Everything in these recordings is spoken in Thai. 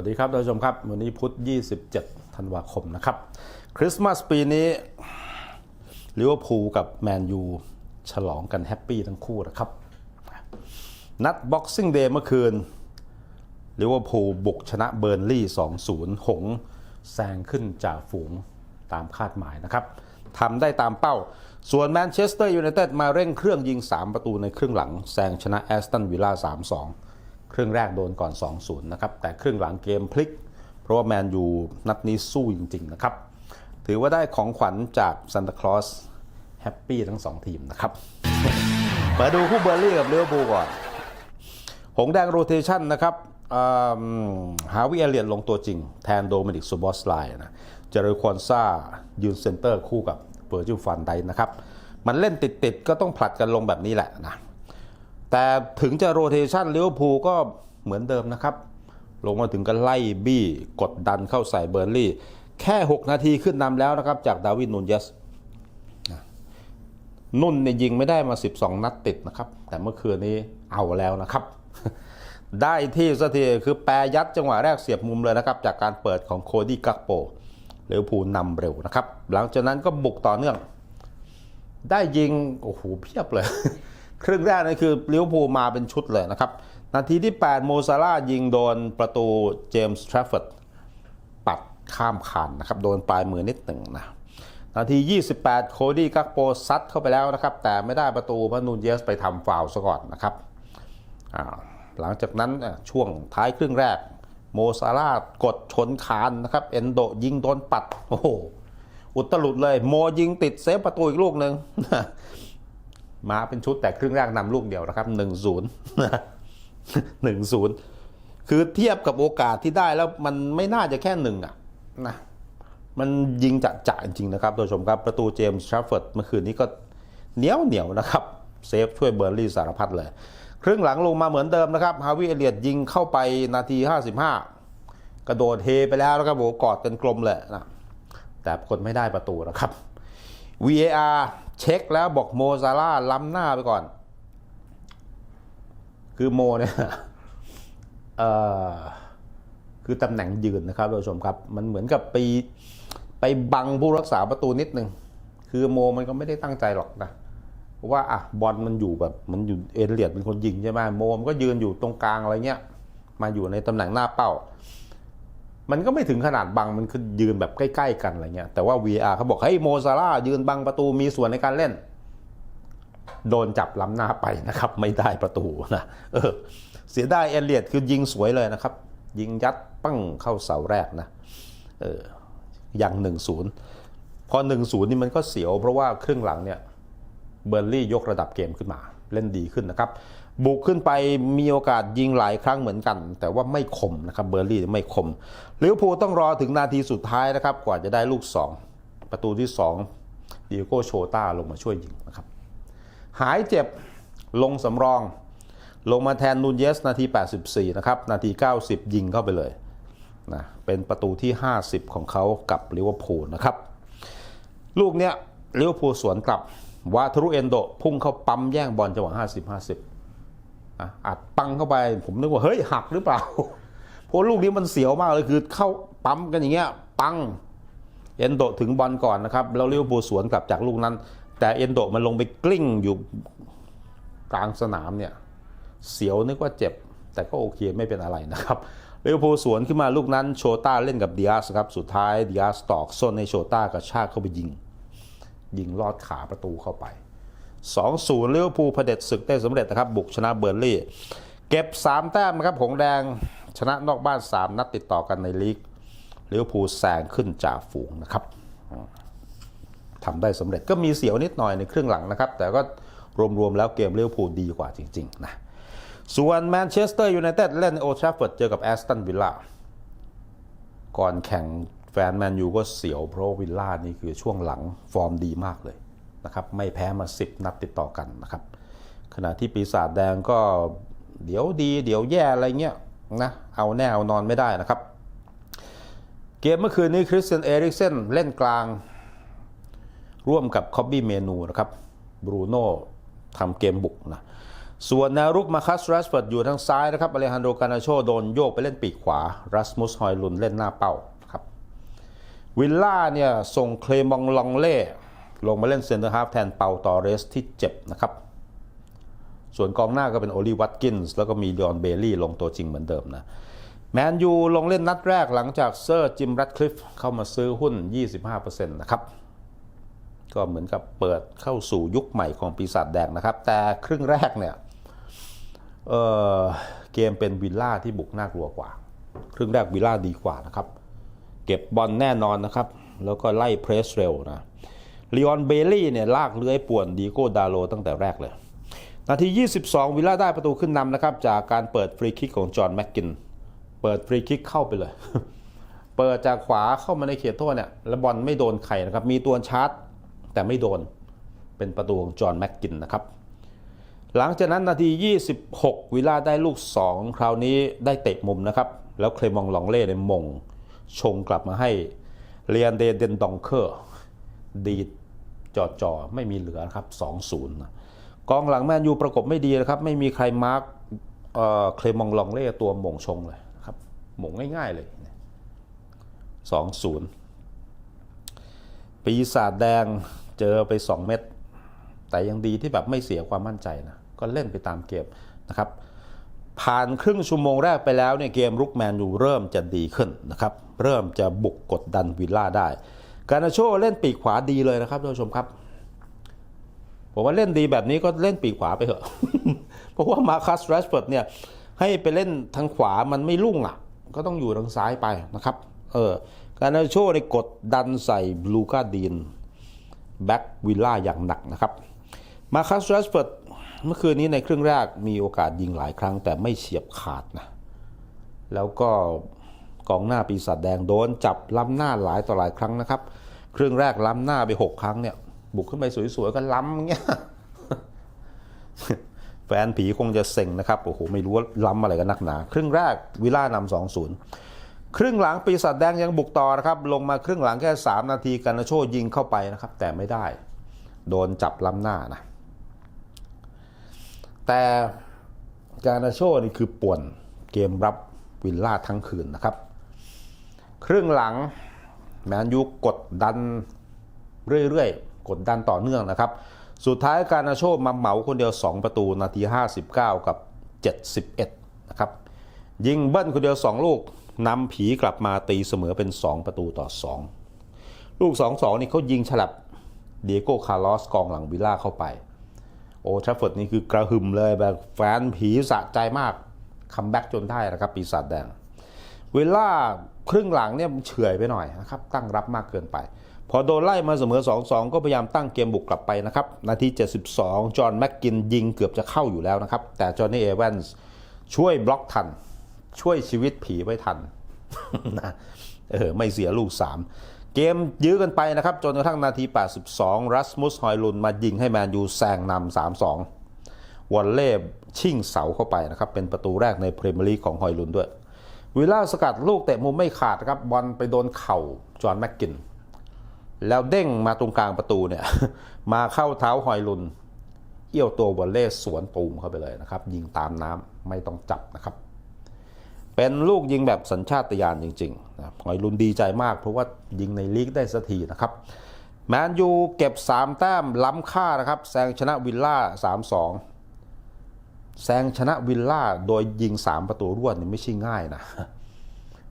วัสดีครับท่านผู้ชมครับ วันนี้พุธ 27 ธันวาคมนะครับ คริสต์มาสปีนี้ลิเวอร์พูลกับแมนยูฉลองกันแฮปปี้ทั้งคู่นะครับ นัดบ็อกซิ่งเดย์เมื่อคืนลิเวอร์พูลบุกชนะเบอร์นลี่ 2-0 หงส์แซงขึ้นจากฝูงตามคาดหมายนะครับทำได้ตามเป้า ส่วนแมนเชสเตอร์ยูไนเต็ดมาเร่งเครื่องยิง 3 ประตูในครึ่งหลัง แซงชนะแอสตันวิลล่า3-2 ครึ่งแรกโดนก่อน 2-0 นะครับ แต่ครึ่งหลังเกมพลิก เพราะว่าแมนยูนัดนี้สู้จริง ๆ นะครับ ถือว่าได้ของขวัญจากซันตาคลอสแฮปปี้ทั้งสองทีมนะครับ มาดูคู่เบอร์ลี่กับเลิเวอร์พูก่อนหงแดงโรเทชันนะครับอืมหาวิเอเลียนลงตัวจริง แทนโดมินิกซูบอสไลน์นะเจอร์ควอนซ่ายืนเซนเตอร์คู่กับเบอร์จิลฟันไดนะครับ มันเล่นติดๆ ก็ต้องผลัดกันลงแบบนี้แหละนะ แต่ถึงจะโรเทชันลิเวอร์พูลก็เหมือนเดิมนะครับ ลงมาถึงกันไล่บี้กดดันเข้าใส่เบอร์ลี่ แค่ 6 นาทีขึ้นนำแล้วนะครับ จากดาวิดนูนเยสนุ่นเนี่ยยิงไม่ได้มา 12 นัดติดนะครับ แต่เมื่อคืนนี้เอาแล้วนะครับ ได้ที่สักทีคือแปรยัดจังหวะแรกเสียบมุมเลยนะครับ จากการเปิดของโคดี้กักโปลิเวพูนำเร็วนะครับ หลังจากนั้นก็บุกต่อเนื่อง ได้ยิง โอ้โหเพียบเลย ครึ่งแรกนี่คือลิเวอร์พูลมาเป็นชุดเลยนะครับ นาทีที่ 8 โมซาร่ายิงโดนประตูเจมส์ทรัฟเฟิร์ดปัดข้ามคานนะครับ โดนปลายมือนิดหนึ่งนะ นาที 28 โคดี้กักโปซัดเข้าไปแล้วนะครับ แต่ไม่ได้ประตูพราะนูนเยสไปทำฟาวซะก่อนนะครับ หลังจากนั้นช่วงท้ายครึ่งแรก โมซาร่ากดชนคานนะครับ เอนโดยิงโดนปัด โอ้โห อุตลุดเลย โมยิงติดเซฟประตูอีกลูกหนึ่ง มาเป็นชุดแต่ครึ่งแรกนำลูกเดียวนะครับ1-0 1-0คือเทียบกับโอกาสที่ได้แล้วมันไม่น่าจะแค่หนึ่งอะนะมันยิงจะจะจริงนะครับท่านผู้ชมครับประตูเจมส์ชาร์ฟเฟิร์ดเมื่อคืนนี้ก็เหนียวเหนียวนะครับเซฟช่วยเบอร์ลี่สารพัดเลย ครึ่งหลังลงมาเหมือนเดิมนะครับ ฮาวิเอเลียดยิงเข้าไปนาที 55 กระโดดเฮไปแล้วนะครับโหกอดกันกลมเลยนะแต่กดไม่ได้ประตูนะครับ VAR เช็คแล้วบอกโมซาร่าล้ำหน้าไปก่อน คือโมเนี่ยเอ่อคือตำแหน่งยืนนะครับท่านผู้ชมครับ มันเหมือนกับไปไปบังผู้รักษาประตูนิดนึง คือโมมันก็ไม่ได้ตั้งใจหรอกนะเพราะว่าอะบอลมันอยู่แบบมันอยู่เอเลียดเป็นคนยิงใช่ไหมโมมันก็ยืนอยู่ตรงกลางอะไรเงี้ยมาอยู่ในตำแหน่งหน้าเป้า มันก็ไม่ถึงขนาดบังมันคือยืนแบบใกล้ ๆ กันอะไรเงี้ยแต่ว่า VR เขาบอกเฮ้ยโมซาร่ายืนบังประตูมีส่วนในการเล่น โดนจับล้ำหน้าไปนะครับ ไม่ได้ประตูนะเออเสียดายเอเลียดคือยิงสวยเลยนะครับ ยิงยัดปั้งเข้าเสาแรกนะเอออย่างหนึ่งศูนย์พอหนึ่งศูนย์นี่มันก็เสียวเพราะว่าครึ่งหลังเนี่ยเบอร์ลี่ยกระดับเกมขึ้นมา เล่นดีขึ้นนะครับ บุกขึ้นไปมีโอกาสยิงหลายครั้งเหมือนกัน แต่ว่าไม่คมนะครับเบอร์ลี่ไม่คมลิเวอร์พูลต้องรอถึงนาทีสุดท้ายนะครับ กว่าจะได้ลูก 2 ประตูที่2ดิโก้โชต้าลงมาช่วยยิงนะครับ หายเจ็บลงสำรอง ลงมาแทนนูนเยสนาที 84 นะครับ นาที 90 ยิงเข้าไปเลยนะเป็นประตูที่ 50 ของเขากับลิเวอร์พูลนะครับ ลูกเนี้ยลิเวอร์พูลสวนกลับวาทรุเอนโดพุ่งเข้าปั๊มแย่งบอลจังหวะ50 50 อัดปังเข้าไป ผมนึกว่าเฮ้ยหักหรือเปล่าเพราะลูกนี้มันเสียวมากเลยคือเข้าปั๊มกันอย่างเงี้ยปัง เอนโดถึงบอลก่อนนะครับแล้วลิเวอร์พูสวนกลับจากลูกนั้น แต่เอนโดมันลงไปกลิ้งอยู่กลางสนามเนี่ยเสียวนึกว่าเจ็บ แต่ก็โอเคไม่เป็นอะไรนะครับลิเวอร์พูสวนขึ้นมาลูกนั้นโชต้าเล่นกับดิอาสครับสุดท้ายดิอาสตอกส้นในโชต้ากระชากเข้าไปยิง ยิงลอดขาประตูเข้าไป 2-0ลิเวอร์พูลเผด็จศึกได้สำเร็จนะครับ บุกชนะเบอร์ลี่ เก็บ 3 แต้มนะครับหงแดงชนะนอกบ้าน 3 นัดติดต่อกันในลีกลิเวอร์พูลแซงขึ้นจ่าฝูงนะครับทำได้สำเร็จก็มีเสียวนิดหน่อยในครึ่งหลังนะครับ แต่ก็รวมๆแล้วเกมลิเวอร์พูลดีกว่าจริงๆนะส่วนแมนเชสเตอร์ยูไนเต็ดเล่นโอทราฟเฟิร์ดเจอกับแอสตันวิลล่าก่อนแข่งแฟนแมนยูก็เสียวเพราะวิลล่านี่คือช่วงหลังฟอร์มดีมากเลย นะครับไม่แพ้มา 10 นัดติดต่อกันนะครับ ขณะที่ปีศาจแดงก็เดี๋ยวดี เดี๋ยวแย่อะไรเงี้ยนะเอาแน่เอานอนไม่ได้นะครับ เกมเมื่อคืนนี้คริสเตียนเอริกเซนเล่นกลาง ร่วมกับคอบบี้เมนูนะครับบรูโน่ทำเกมบุกนะส่วนแนวรุกมาคัสแรชเฟิร์ดอยู่ทางซ้ายนะครับอเลฮันโดกานาโชโดนโยกไปเล่นปีกขวารัสมุสฮอยลุนเล่นหน้าเป้าครับวิลล่าเนี่ยส่งเคลมองลองเล่ ลงมาเล่นเซนเตอร์ฮาฟแทนเปาตอเรสที่เจ็บนะครับ ส่วนกองหน้าก็เป็นโอลีวัตกินส์แล้วก็มีดอนเบลลี่ลงตัวจริงเหมือนเดิมนะแมนยูลงเล่นนัดแรกหลังจากเซอร์จิมรัดคลิฟเข้ามาซื้อหุ้น 25%นะครับ ก็เหมือนกับเปิดเข้าสู่ยุคใหม่ของปีศาจแดงนะครับ แต่ครึ่งแรกเนี่ยเเกมเป็นวิลล่าที่บุกน่ากลัวกว่า ครึ่งแรกวิลล่าดีกว่านะครับ เก็บบอลแน่นอนนะครับ แล้วก็ไล่เพรสเร็วนะ ลีออนเบลลี่เนี่ยลากเลื้อยป่วนดีโก้ดาโลตั้งแต่แรกเลย นาที 22 วิลล่าได้ประตูขึ้นนำนะครับ จากการเปิดฟรีคิกของจอห์นแม็กกิน เปิดฟรีคิกเข้าไปเลย เปิดจากขวาเข้ามาในเขตโทษเนี่ยแล้วบอลไม่โดนใครนะครับ มีตัวชาร์จแต่ไม่โดน เป็นประตูของจอห์นแม็กกินนะครับ หลังจากนั้นนาที 26 วิลล่าได้ลูก 2 คราวนี้ได้เตะมุมนะครับ แล้วเคลมองลองเล่ในมง ชงกลับมาให้เรียนเดเดนดองเคอร์ดีด จอจอไม่มีเหลือครับ2-0นะกองหลังแมนยูประกบไม่ดีนะครับไม่มีใครมาร์กเคลมองลองเล่ตัวหม่งชงเลยครับหม่งง่ายๆเลย2-0ปีศาจแดงเจอไป 2 เม็ดแต่ยังดีที่แบบไม่เสียความมั่นใจนะก็เล่นไปตามเกมนะครับผ่านครึ่งชั่วโมงแรกไปแล้วเนี่ยเกมรุกแมนยูเริ่มจะดีขึ้นนะครับ เริ่มจะบุกกดดันวิลล่าได้ การนาโชเล่นปีกขวาดีเลยนะครับท่านผู้ชมครับผมว่าเล่นดีแบบนี้ก็เล่นปีกขวาไปเถอะ เพราะว่ามาคัสแรชเฟิร์ดเนี่ยให้ไปเล่นทางขวามันไม่รุ่งอะ ก็ต้องอยู่ทางซ้ายไปนะครับ เออ การนาโชในกดดันใส่ลูกาดีนแบ็กวิลล่าอย่างหนักนะครับ มาคัสแรชเฟิร์ดเมื่อคืนนี้ในครึ่งแรกมีโอกาสยิงหลายครั้งแต่ไม่เฉียบขาดนะ แล้วก็ กองหน้าปีศาจแดงโดนจับล้ำหน้าหลายต่อหลายครั้งนะครับ ครึ่งแรกล้ำหน้าไป 6 ครั้งเนี่ย บุกขึ้นไปสวยๆก็ล้ำเงี้ยแฟนผีคงจะเซ็งนะครับโอ้โหไม่รู้ว่าล้ำอะไรกันนักหนา ครึ่งแรกวิลล่านำสองศูนย์ครึ่งหลังปีศาจแดงยังบุกต่อนะครับ ลงมาครึ่งหลังแค่ 3 นาทีกันนาโชยิงเข้าไปนะครับ แต่ไม่ได้ โดนจับล้ำหน้านะแต่การนาโชนี่คือป่วนเกมรับวิลล่าทั้งคืนนะครับ ครึ่งหลังแมนยูกดดันเรื่อยๆ กดดันต่อเนื่องนะครับ สุดท้ายการนาโชมาเหมาคนเดียว 2 ประตูนาที 59 กับ 71 นะครับ ยิงเบิ้ลคนเดียว 2 ลูกนำผีกลับมาตีเสมอเป็น 2 ประตูต่อ 2 ลูก 2-2 นี่เขายิงฉลับเดียโก้คาร์ลอสกองหลังวิลล่าเข้าไป โอ้ทรัฟเฟิร์ดนี่คือกระหึ่มเลยแบบแฟนผีสะใจมากคัมแบ็กจนได้นะครับ ปีศาจแดงเวล่า ครึ่งหลังเนี่ยเฉื่อยไปหน่อยนะครับตั้งรับมากเกินไป พอโดนไล่มาเสมอ 2-2 ก็พยายามตั้งเกมบุกกลับไปนะครับ นาที 72 จอห์นแม็กกินยิงเกือบจะเข้าอยู่แล้วนะครับ แต่จอห์นนี่เอเวนส์ช่วยบล็อกทัน ช่วยชีวิตผีไว้ทันนะเออไม่เสียลูก 3 เกมยื้อกันไปนะครับ จนกระทั่งนาที 82 รัสมุสฮอยลุนมายิงให้แมนยูแซงนำ3-2วอลเล่ชิ่งเสาเข้าไปนะครับ เป็นประตูแรกในพรีเมียร์ลีกของฮอยลุนด้วย วิลล่าสกัดลูกเตะมุมไม่ขาดครับบอลไปโดนเข่าจอห์นแม็กกิน แล้วเด้งมาตรงกลางประตูเนี่ย มาเข้าเท้าฮอยลุน เอี้ยวตัววอลเล่สวนตูมเข้าไปเลยนะครับ ยิงตามน้ำไม่ต้องจับนะครับ เป็นลูกยิงแบบสัญชาตญาณจริงๆนะฮอยลุนดีใจมากเพราะว่ายิงในลีกได้สักทีนะครับแมนยูเก็บ 3 แต้มล้ำค่านะครับแซงชนะวิลล่า 3-2 แซงชนะวิลล่าโดยยิง 3 ประตูรวดนี่ไม่ใช่ง่ายนะ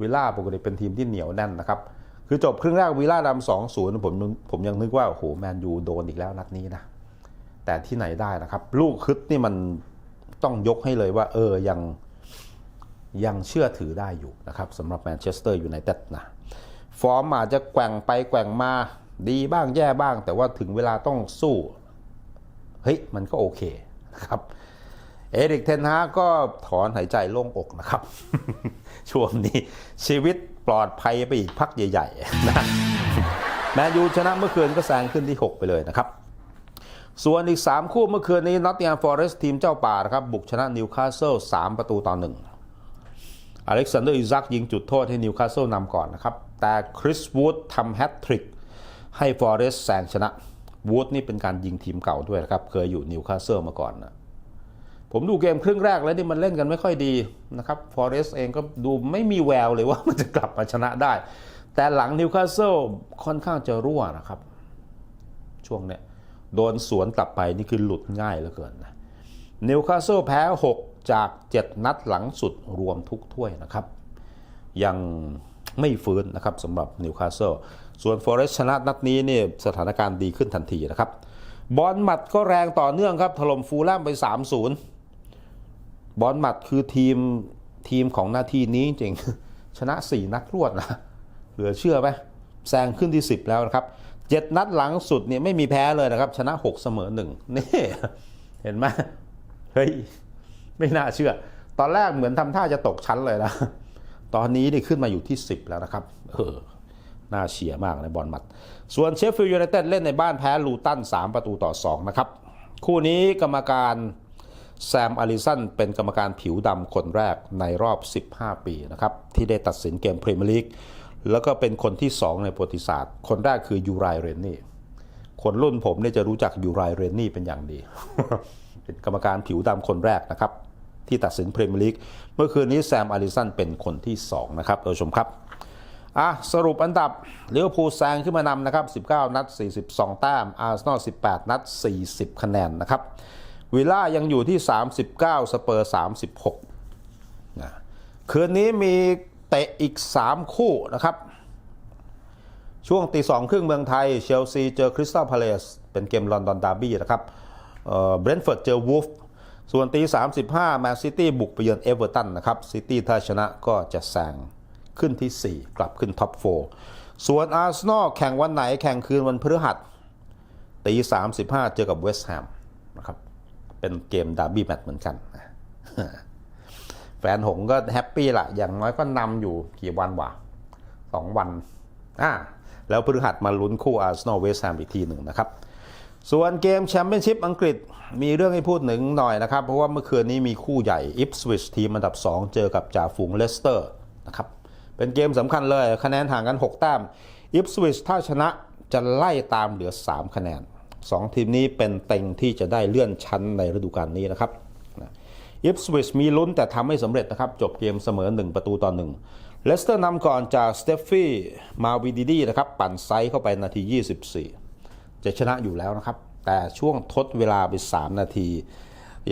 วิลล่าปกติเป็นทีมที่เหนียวแน่นนะครับ คือจบครึ่งแรกวิลล่านำสองศูนย์ผมผมยังนึกว่าโอ้โหแมนยูโดนอีกแล้วนัดนี้นะแต่ที่ไหนได้นะครับ ลูกคึดนี่มันต้องยกให้เลยว่า เออยังยังเชื่อถือได้อยู่นะครับสำหรับแมนเชสเตอร์ยูไนเต็ดนะฟอร์มอาจจะแกว่งไปแกว่งมาดีบ้างแย่บ้าง แต่ว่าถึงเวลาต้องสู้ เฮ้ย มันก็โอเคนะครับ เอริกเทนฮาก็ถอนหายใจโล่งอกนะครับ ช่วงนี้ชีวิตปลอดภัยไปอีกพักใหญ่ๆนะแมนยูชนะเมื่อคืนก็แซงขึ้นที่ 6 ไปเลยนะครับ ส่วนอีก 3 คู่เมื่อคืนนี้นอตติงแฮมฟอร์เรสทีมเจ้าป่านะครับบุกชนะนิวคาสเซิล3ประตูต่อหนึ่งอเล็กซานเดอร์อิซักยิงจุดโทษให้นิวคาสเซิลนำก่อนนะครับ แต่คริสวูดทำแฮตทริกให้ฟอร์เรสแซงชนะวูดนี่เป็นการยิงทีมเก่าด้วยนะครับ เคยอยู่นิวคาสเซิลมาก่อนนะ ผมดูเกมครึ่งแรกแล้วนี่มันเล่นกันไม่ค่อยดีนะครับฟอเรสต์เองก็ดูไม่มีแววเลยว่ามันจะกลับมาชนะได้ แต่หลังนิวคาสเซิลค่อนข้างจะรั่วนะครับ ช่วงเนี้ยโดนสวนกลับไปนี่คือหลุดง่ายเหลือเกินนะนิวคาสเซิลแพ้ 6 จาก 7 นัดหลังสุดรวมทุกถ้วยนะครับ ยังไม่ฟื้นนะครับสำหรับนิวคาสเซิลส่วนฟอเรสต์ชนะนัดนี้เนี่ยสถานการณ์ดีขึ้นทันทีนะครับบอลหมัดก็แรงต่อเนื่องครับถล่มฟูลแลมไป 3-0 บอลมัดคือทีมทีมของหน้าที่นี้จริงชนะ 4 นัดรวดนะเหลือเชื่อไหมแซงขึ้นที่ 10 แล้วนะครับ 7 นัดหลังสุดเนี่ยไม่มีแพ้เลยนะครับ ชนะ 6 เสมอ1นี่เห็นไหมเฮ้ยไม่น่าเชื่อ ตอนแรกเหมือนทำท่าจะตกชั้นเลยนะตอนนี้นี่ขึ้นมาอยู่ที่ 10 แล้วนะครับเออน่าเชียร์มากในบอลมัด ส่วนเชฟฟิลด์ยูไนเต็ดเล่นในบ้านแพ้ลูตัน3 ประตูต่อ 2 นะครับ คู่นี้กรรมการ แซมอาริสันเป็นกรรมการผิวดำคนแรกในรอบ 15 ปีนะครับที่ได้ตัดสินเกมพรีเมียร์ลีกแล้วก็เป็นคนที่ 2 ในประวัติศาสตร์ คนแรกคือยูไรเรนนี่ คนรุ่นผมเนี่ยจะรู้จักยูไรเรนนี่เป็นอย่างดี เป็นกรรมการผิวดำคนแรกนะครับ ที่ตัดสินพรีเมียร์ลีกเมื่อคืนนี้แซมอาริสันเป็นคนที่ 2 นะครับท่านผู้ชมครับอะสรุปอันดับลิเวอร์พูลแซงขึ้นมานำนะครับ 19 นัด 42 แต้มอาร์เซนอล 18 นัด 40 คะแนนนะครับ วิลล่ายังอยู่ที่ 39 สเปอร์ 36นะคืนนี้มีเตะอีก 3 คู่นะครับ ช่วงตีสองครึ่งเมืองไทย เชลซีเจอคริสตัลพาเลสเป็นเกมลอนดอนดาร์บี้นะครับเบรนท์ฟอร์ดเจอวูฟส่วนตี 35 แมนซิตี้บุกไปเยือนเอเวอร์ตันนะครับ ซิตี้ถ้าชนะก็จะแซงขึ้นที่ 4 กลับขึ้นท็อป 4 ส่วนอาร์เซนอลแข่งวันไหนแข่งคืนวันพฤหัสตี 35 เจอกับเวสต์แฮมนะครับ เป็นเกมดาร์บี้แมตช์เหมือนกัน แฟนหงก็แฮปปี้ละอย่างน้อยก็นำอยู่กี่วันวะสองวันอ่าแล้วพฤหัสมาลุ้นคู่อาร์เซนอลเวสต์แฮมอีกทีหนึ่งนะครับ ส่วนเกมแชมเปี้ยนชิพอังกฤษมีเรื่องให้พูดหนึ่งหน่อยนะครับ เพราะว่าเมื่อคืนนี้มีคู่ใหญ่อิฟสวิชทีมอันดับ 2 เจอกับจ่าฝูงเลสเตอร์นะครับเป็นเกมสำคัญเลยคะแนนห่างกัน 6 แต้มอิฟสวิชถ้าชนะจะไล่ตามเหลือ 3 คะแนน 2ทีมนี้เป็นเต็งที่จะได้เลื่อนชั้นในฤดูกาลนี้นะครับอิฟสวิชมีลุ้นแต่ทำไม่สำเร็จนะครับ จบเกมเสมอ 1 ประตูต่อ1เลสเตอร์นำก่อนจากสเตฟฟี่มาวิดีดีนะครับ ปั่นไซส์เข้าไปนาที 24 จะชนะอยู่แล้วนะครับ แต่ช่วงทดเวลาไป 3 นาที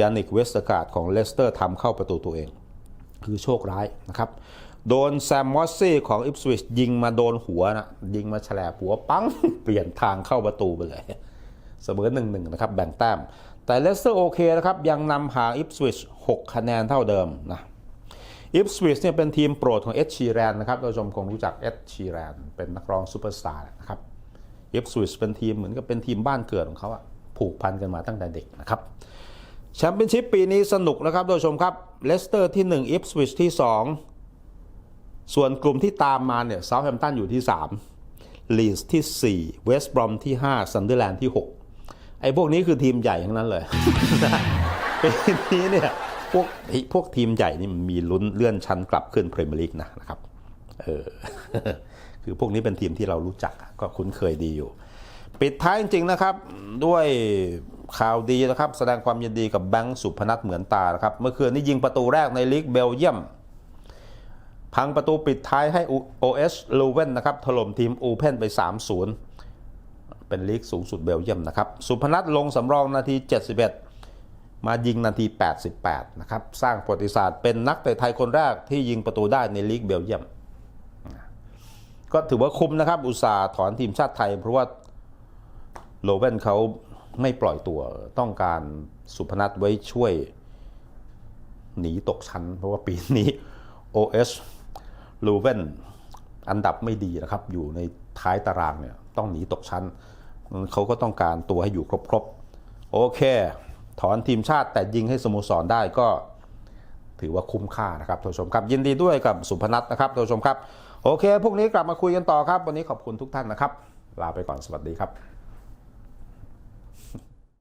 ยานิกเวสต์การ์ดของเลสเตอร์ทำเข้าประตูตัวเอง คือโชคร้ายนะครับ โดนแซมมอสซี่ของอิฟสวิชยิงมาโดนหัวนะยิงมาแฉลบหัวปังเปลี่ยนทางเข้าประตูไปเลย เสมอหนึ่งหนึ่งนะครับแบ่งแต้ม แต่เลสเตอร์โอเคนะครับ ยังนำหาอิฟสวิช6คะแนนเท่าเดิมนะอิฟสวิชเนี่ยเป็นทีมโปรดของเอ็ดชีแรนนะครับท่านผู้ชมคงรู้จักเอ็ดชีแรนเป็นนักร้องซูเปอร์สตาร์นะครับอิฟสวิชเป็นทีมเหมือนกับเป็นทีมบ้านเกิดของเขาอะผูกพันกันมาตั้งแต่เด็กนะครับแชมเปี้ยนชิพปีนี้สนุกนะครับท่านผู้ชมครับเลสเตอร์ที่1อิฟสวิชที่ 2 ส่วนกลุ่มที่ตามมาเนี่ยเซาท์แฮมป์ตันอยู่ที่ 3ลีสที่4เวสต์บรอมที่5ซันเดอร์แลนด์ที่ 6 ไอ้พวกนี้คือทีมใหญ่ทั้งนั้นเลยปีนี้เนี่ยพวกพวกทีมใหญ่นี่มันมีลุ้นเลื่อนชั้นกลับขึ้นพรีเมียร์ลีกนะนะครับเออคือพวกนี้เป็นทีมที่เรารู้จักก็คุ้นเคยดีอยู่ ปิดท้ายจริงๆนะครับ ด้วยข่าวดีนะครับ แสดงความยินดีกับแบงค์สุพนัทเหมือนตานะครับ เมื่อคืนนี้ยิงประตูแรกในลีกเบลเยียม พังประตูปิดท้ายให้ OS ลูเวนนะครับถล่มทีมอูเพนไป 3-0 เป็นลีกสูงสุดเบลเยียมนะครับ สุพนัทลงสำรองนาที 71 มายิงนาที 88 นะครับ สร้างประวัติศาสตร์เป็นนักเตะไทยคนแรกที่ยิงประตูได้ในลีกเบลเยียม ก็ถือว่าคุ้มนะครับ อุตสาห์ถอนทีมชาติไทย เพราะว่าโลเวนเขาไม่ปล่อยตัวต้องการสุพนัทไว้ช่วย หนีตกชั้น เพราะว่าปีนี้ OS ลูเวนอันดับไม่ดีนะครับ อยู่ในท้ายตารางเนี่ย ต้องหนีตกชั้น เขาก็ต้องการตัวให้อยู่ครบๆ โอเค ถอนทีมชาติแต่ยิงให้สโมสรได้ก็ถือว่าคุ้มค่านะครับท่านผู้ชมครับยินดีด้วยกับสุพนัทนะครับท่านผู้ชมครับ โอเคพวกนี้กลับมาคุยกันต่อครับ วันนี้ขอบคุณทุกท่านนะครับ ลาไปก่อนสวัสดีครับ